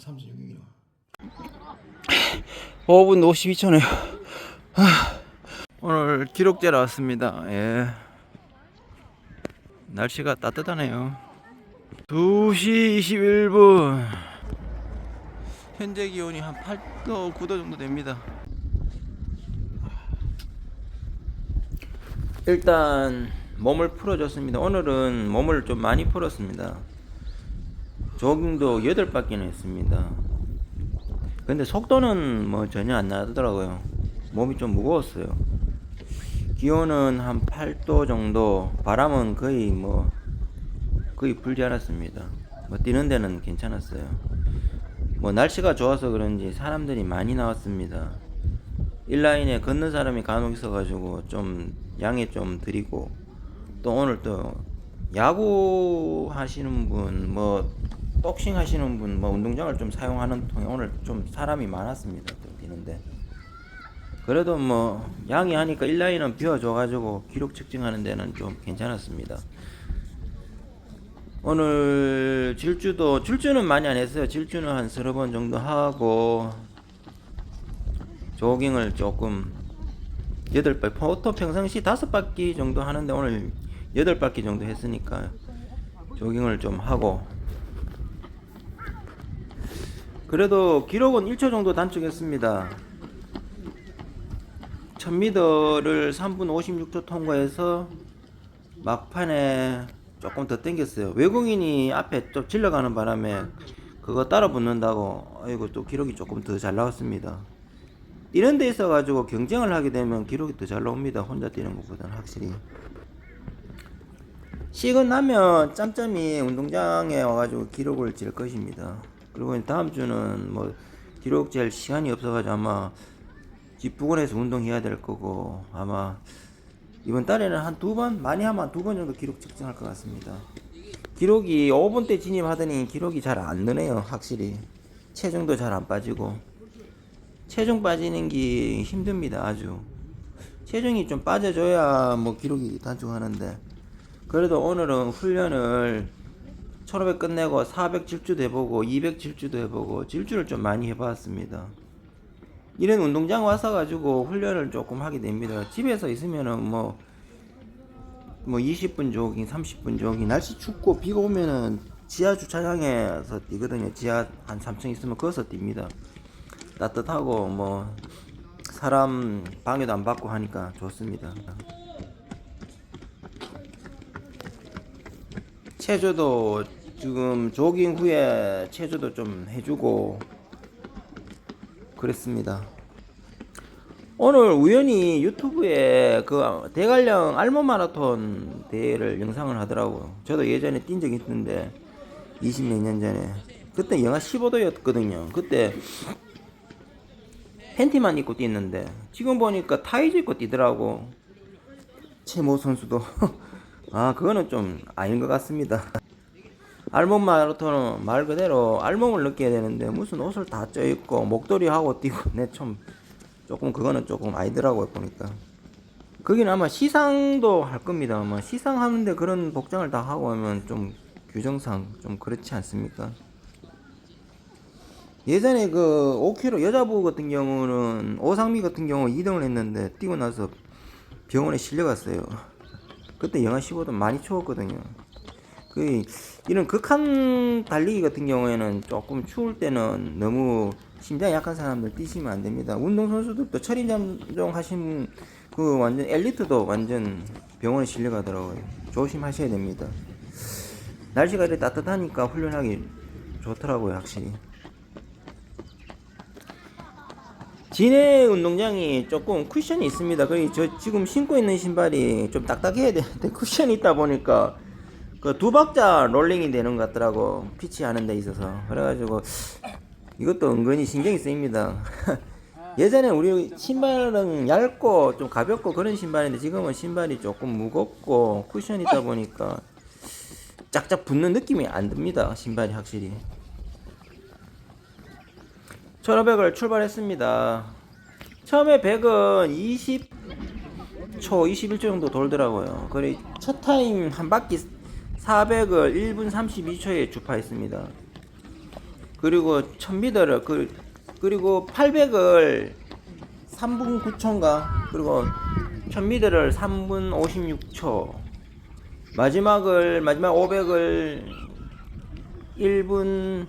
36이요. 5분 52초네요. 오늘 기록제로 왔습니다. 예. 날씨가 따뜻하네요. 2시 21분. 현재 기온이 한 8도, 9도 정도 됩니다. 일단 몸을 풀어줬습니다. 오늘은 몸을 좀 많이 풀었습니다. 조깅도 8바퀴나 했습니다. 근데 속도는 뭐 전혀 안 나더라고요. 몸이 좀 무거웠어요. 기온은 한 8도 정도, 바람은 거의 뭐 거의 불지 않았습니다. 뭐 뛰는 데는 괜찮았어요. 뭐 날씨가 좋아서 그런지 사람들이 많이 나왔습니다. 일라인에 걷는 사람이 간혹 있어가지고 좀 양해 좀 드리고 또 오늘 또 야구 하시는 분, 뭐 복싱 하시는 분, 뭐 운동장을 좀 사용하는 통에 오늘 좀 사람이 많았습니다. 또 뛰는데 그래도 뭐 양이 하니까 일라인은 비워줘가지고 기록 측정하는 데는 좀 괜찮았습니다. 오늘 질주도 질주는 많이 안 했어요. 질주는 한 서너 번 정도 하고 조깅을 조금 여덟 바퀴 보통 평상시 다섯 바퀴 정도 하는데 오늘 여덟 바퀴 정도 했으니까 조깅을 좀 하고 그래도 기록은 1초 정도 단축했습니다. 1000m를 3분 56초 통과해서 막판에 조금 더 땡겼어요. 외국인이 앞에 좀 질러가는 바람에 그거 따라 붙는다고 아이고 또 기록이 조금 더 잘 나왔습니다. 뛰는 데 있어 가지고 경쟁을 하게 되면 기록이 더 잘 나옵니다. 혼자 뛰는 것보다는 확실히. 식은 나면 짬짬이 운동장에 와가지고 기록을 잴 것입니다. 그리고 다음 주는 뭐 기록 잴 시간이 없어가지고 아마 집 부근에서 운동해야 될 거고 아마 이번 달에는 한 두 번 많이 하면 두 번 정도 기록 측정할 것 같습니다. 기록이 5분 때 진입하더니 기록이 잘 안 느네요 확실히. 체중도 잘 안 빠지고. 체중 빠지는 게 힘듭니다 아주. 체중이 좀 빠져줘야 뭐 기록이 단축하는데. 그래도 오늘은 훈련을 1500 끝내고 400 질주도 해보고 200 질주도 해보고 질주를 좀 많이 해봤습니다. 이런 운동장 와서 가지고 훈련을 조금 하게 됩니다. 집에서 있으면은 뭐, 뭐 20분 조깅, 30분 조깅, 날씨 춥고 비가 오면은 지하 주차장에서 뛰거든요. 지하 한 3층 있으면 거기서 뜁니다. 따뜻하고 뭐, 사람 방해도 안 받고 하니까 좋습니다. 체조도 지금 조깅 후에 체조도 좀 해주고 그랬습니다. 오늘 우연히 유튜브에 그 대관령 알모 마라톤 대회를 영상을 하더라고요. 저도 예전에 뛴 적이 있는데 20몇 년 전에 그때 영하 15도였거든요. 그때 팬티만 입고 뛰는데 지금 보니까 타이즈 입고 뛰더라고. 최모 선수도 아 그거는 좀 아닌 것 같습니다. 알몸 마라톤은 말 그대로 알몸을 느껴야 되는데 무슨 옷을 다 쪄 입고 목도리 하고 뛰고. 내 좀 조금 그거는 조금 아니더라고요 보니까. 거기는 아마 시상도 할 겁니다. 아마 시상하는데 그런 복장을 다 하고 하면 좀 규정상 좀 그렇지 않습니까? 예전에 그 5km 여자부 같은 경우는 오상미 같은 경우 2등을 했는데 뛰고 나서 병원에 실려갔어요. 그때 영하 15도 많이 추웠거든요 그 이런 극한 달리기 같은 경우에는 조금 추울 때는 너무 심장이 약한 사람들 뛰시면 안 됩니다. 운동 선수들도 철인 잠종 하신 그 완전 엘리트도 완전 병원에 실려가더라고요. 조심하셔야 됩니다. 날씨가 이렇게 따뜻하니까 훈련하기 좋더라고요, 확실히. 진해 운동장이 조금 쿠션이 있습니다. 그리고 저 지금 신고 있는 신발이 좀 딱딱해야 되는데 쿠션이 있다 보니까 그 두 박자 롤링이 되는 것 같더라고. 피치 하는 데 있어서. 그래가지고 이것도 은근히 신경이 쓰입니다. 예전에 우리 신발은 얇고 좀 가볍고 그런 신발인데 지금은 신발이 조금 무겁고 쿠션 있다 보니까 짝짝 붙는 느낌이 안 듭니다. 신발이 확실히. 1500을 출발했습니다. 처음에 100은 20초 21초 정도 돌더라고요. 그래 첫 타임 한 바퀴 400을 1분 32초에 주파했습니다. 그리고 1000미터를 그 그리고 800을 3분 9초인가 그리고 1000미터를 3분 56초 마지막을 마지막 500을 1분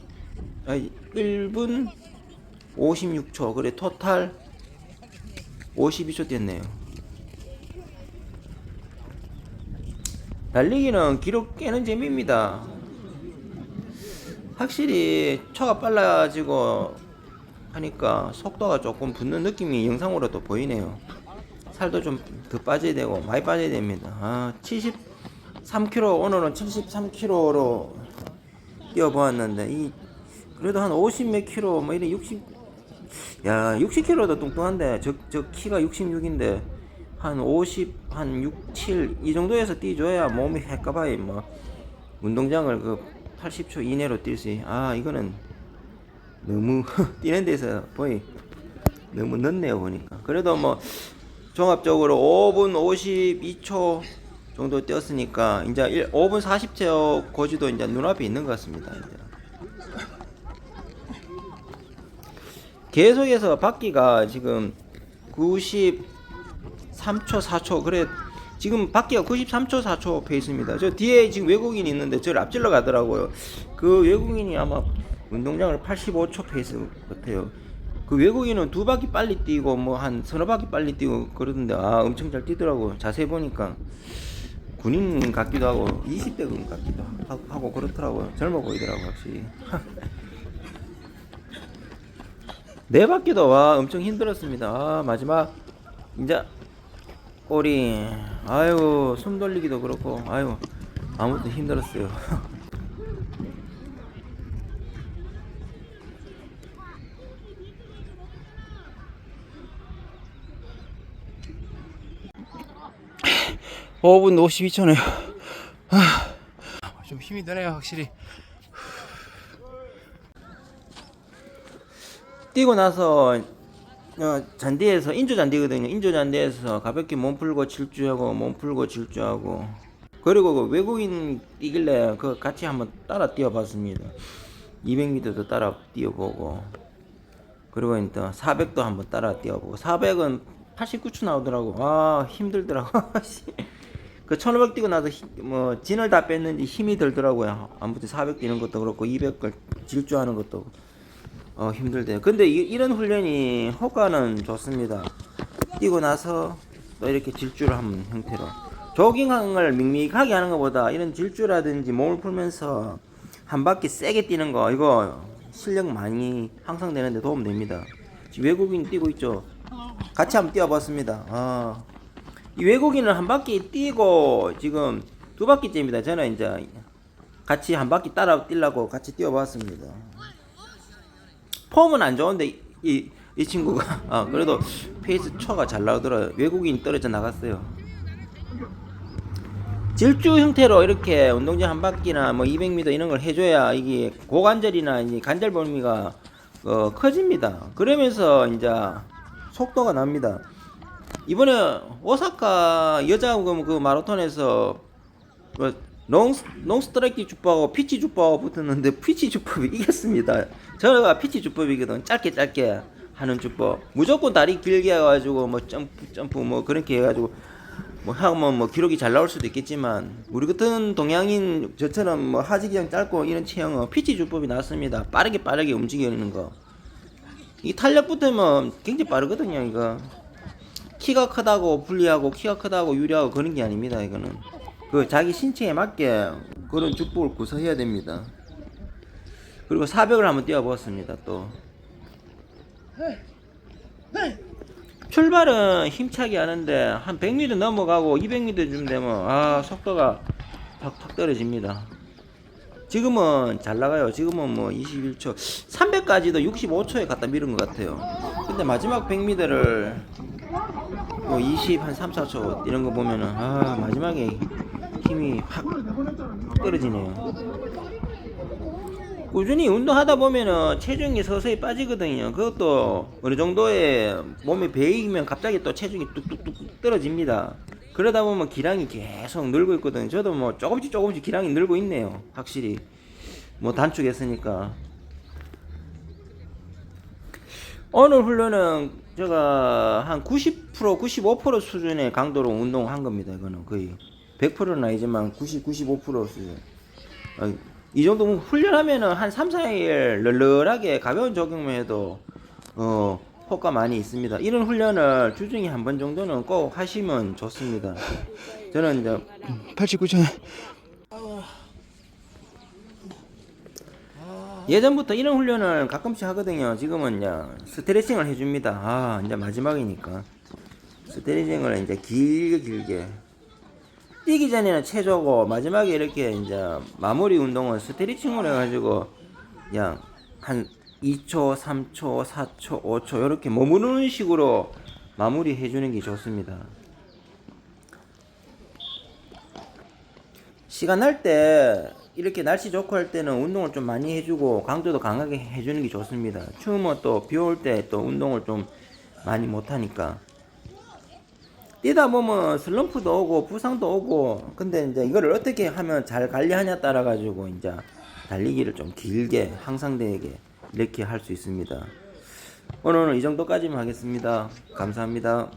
아니 1분 56초 그래 토탈 52초 됐네요. 달리기는 기록 깨는 재미입니다. 확실히 초가 빨라지고 하니까 속도가 조금 붙는 느낌이 영상으로도 보이네요. 살도 좀 더 빠져야 되고 많이 빠져야 됩니다. 아, 73km 오늘은 73km로 뛰어보았는데 이 그래도 한 50몇 킬로 뭐 이래 60 야, 60kg도 뚱뚱한데 저, 저 키가 66인데 한 50, 한 6, 7 이 정도에서 뛰줘야 몸이 핵가봐야 뭐 운동장을 그 80초 이내로 뛸 수. 있- 아 이거는 너무 뛰는 데서 거의 너무 늦네요 보니까. 그래도 뭐 종합적으로 5분 52초 정도 뛰었으니까 이제 1, 5분 40초 고지도 이제 눈앞에 있는 것 같습니다. 이제. 계속해서 바퀴가 지금 93초 4초 그래 지금 바퀴가 93초 4초 페이스입니다. 저 뒤에 지금 외국인이 있는데 저를 앞질러 가더라고요. 그 외국인이 아마 운동장을 85초 페이스 같아요. 그 외국인은 두 바퀴 빨리 뛰고 뭐 한 서너 바퀴 빨리 뛰고 그러던데 아 엄청 잘 뛰더라고. 자세히 보니까 군인 같기도 하고 20대 군 같기도 하- 하고 그렇더라고요. 젊어 보이더라고 확실히. 네 바퀴도 와 엄청 힘들었습니다. 아, 마지막 이제 꼬리 아유 숨 돌리기도 그렇고 아유 아무튼 힘들었어요. 오분 52초네요. 좀 힘이 드네요 확실히 뛰고 나서 어, 잔디에서 인조 잔디거든요. 인조 잔디에서 가볍게 몸 풀고 질주하고 몸 풀고 질주하고 그리고 그 외국인 뛰길래 그 같이 한번 따라 뛰어봤습니다. 200m도 따라 뛰어보고 그리고 이제 400도 한번 따라 뛰어보고 400은 89초 나오더라고. 아 힘들더라고. 그 1500 뛰고 나서 히- 뭐 진을 다 뺐는지 힘이 들더라고요. 아무튼 400 뛰는 것도 그렇고 200을 질주하는 것도 어 힘들대요. 근데 이, 이런 훈련이 효과는 좋습니다. 뛰고 나서 또 이렇게 질주를 하는 형태로 조깅을 밍밍하게 하는 것보다 이런 질주라든지 몸을 풀면서 한 바퀴 세게 뛰는 거 이거 실력 많이 향상되는데 도움 됩니다. 지금 외국인 뛰고 있죠. 같이 한번 뛰어봤습니다. 아, 이 외국인은 한 바퀴 뛰고 지금 두 바퀴째입니다. 저는 이제 같이 한 바퀴 따라 뛰려고 같이 뛰어봤습니다. 폼은 안 좋은데 이, 이, 이 친구가 아, 그래도 페이스 초가 잘 나오더라고요. 외국인이 떨어져 나갔어요. 질주 형태로 이렇게 운동장 한 바퀴나 뭐 200m 이런 걸 해줘야 이게 고관절이나 이 관절 범위가 어, 커집니다. 그러면서 이제 속도가 납니다. 이번에 오사카 여자 그, 그 마라톤에서 그 롱, 롱스트라이크 주법하고 피치 주법하고 붙었는데 피치 주법이 이겼습니다. 저가 피치 주법이거든. 짧게 짧게 하는 주법. 무조건 다리 길게 해가지고 뭐 점프 점프 뭐 그렇게 해가지고 뭐 하면 뭐 기록이 잘 나올 수도 있겠지만 우리 같은 동양인 저처럼 뭐 하지기장 짧고 이런 체형은 피치 주법이 낫습니다. 빠르게 빠르게 움직이는 거. 이 탄력 붙으면 굉장히 빠르거든요. 이거. 키가 크다고 불리하고 키가 크다고 유리하고 그런 게 아닙니다. 이거는 그 자기 신체에 맞게 그런 주법을 구사해야 됩니다. 그리고 400을 한번 뛰어보았습니다. 또 출발은 힘차게 하는데 한 100m 넘어가고 200m쯤 되면 아 속도가 팍팍 떨어집니다. 지금은 잘 나가요. 지금은 뭐 21초, 300까지도 65초에 갖다 밀은 것 같아요. 근데 마지막 100m를 뭐 20, 한 3, 4초 이런 거 보면은 아 마지막에 힘이 확 떨어지네요. 꾸준히 운동하다 보면은 체중이 서서히 빠지거든요. 그것도 어느 정도의 몸에 배이면 갑자기 또 체중이 뚝뚝뚝 떨어집니다. 그러다 보면 기량이 계속 늘고 있거든요. 저도 뭐 조금씩 조금씩 기량이 늘고 있네요. 확실히 뭐 단축했으니까 오늘 훈련은 제가 한 90% 95% 수준의 강도로 운동한 겁니다. 이거는 거의 100%는 아니지만 90 95% 수준. 어, 이 정도 훈련하면은 한 3, 4일 널널하게 가벼운 조깅만 해도 어 효과 많이 있습니다. 이런 훈련을 주중에 한 번 정도는 꼭 하시면 좋습니다. 저는 이제 89천 예전부터 이런 훈련을 가끔씩 하거든요. 지금은 이제 스트레칭을 해줍니다. 아, 이제 마지막이니까. 스트레칭을 이제 길게 길게. 뛰기 전에는 체조고, 마지막에 이렇게 이제 마무리 운동을 스트레칭으로 해가지고, 그냥 한 2초, 3초, 4초, 5초, 이렇게 머무르는 식으로 마무리 해주는 게 좋습니다. 시간 날 때 이렇게 날씨 좋고 할 때는 운동을 좀 많이 해주고 강도도 강하게 해주는 게 좋습니다. 추우면 또 비 올 때 또 운동을 좀 많이 못 하니까 뛰다 보면 슬럼프도 오고 부상도 오고 근데 이제 이거를 어떻게 하면 잘 관리하냐 따라 가지고 이제 달리기를 좀 길게 항상되게 이렇게 할 수 있습니다. 오늘은 이 정도까지만 하겠습니다. 감사합니다.